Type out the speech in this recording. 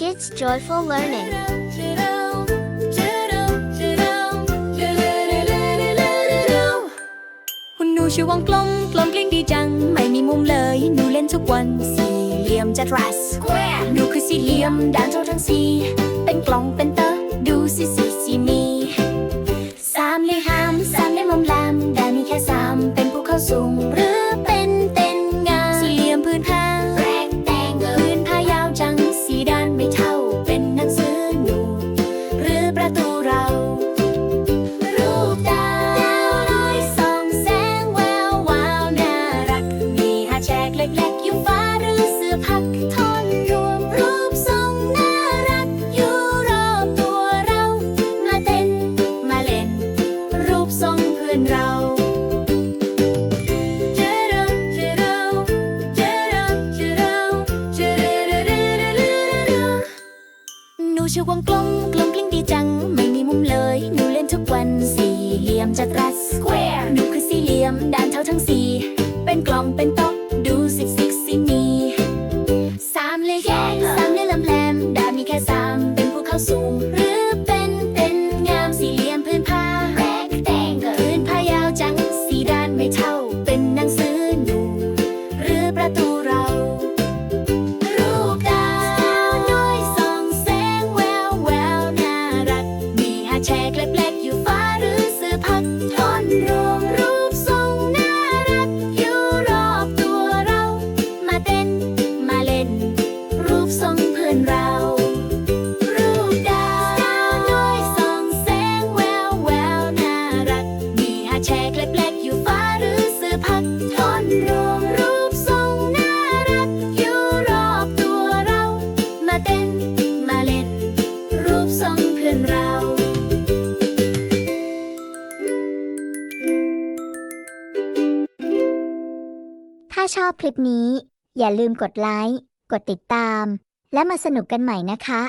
Kids Joyful Learning หุ่นหนูชื่อวังกลมกลมกลิ้งดีจัง ไม่มีมุมเลย หนูเล่นทุกวันสี่เหลี่ยมจัดรัสหนูคือสี่เหลี่ยมด้านโจทั้งสี่เป็นกล่องเป็นเตอร์ดูสิสิ หนูชื่อวงกลมกลมกลิ้งดีจัง ไม่มีมุมเลย หนูเล่นทุกวันสี่เหลี่ยมจัตุรัส square หนูคือสี่เหลี่ยม make you fun. ถ้าชอบคลิปนี้ อย่าลืมกดไลค์ กดติดตาม และมาสนุกกันใหม่นะคะ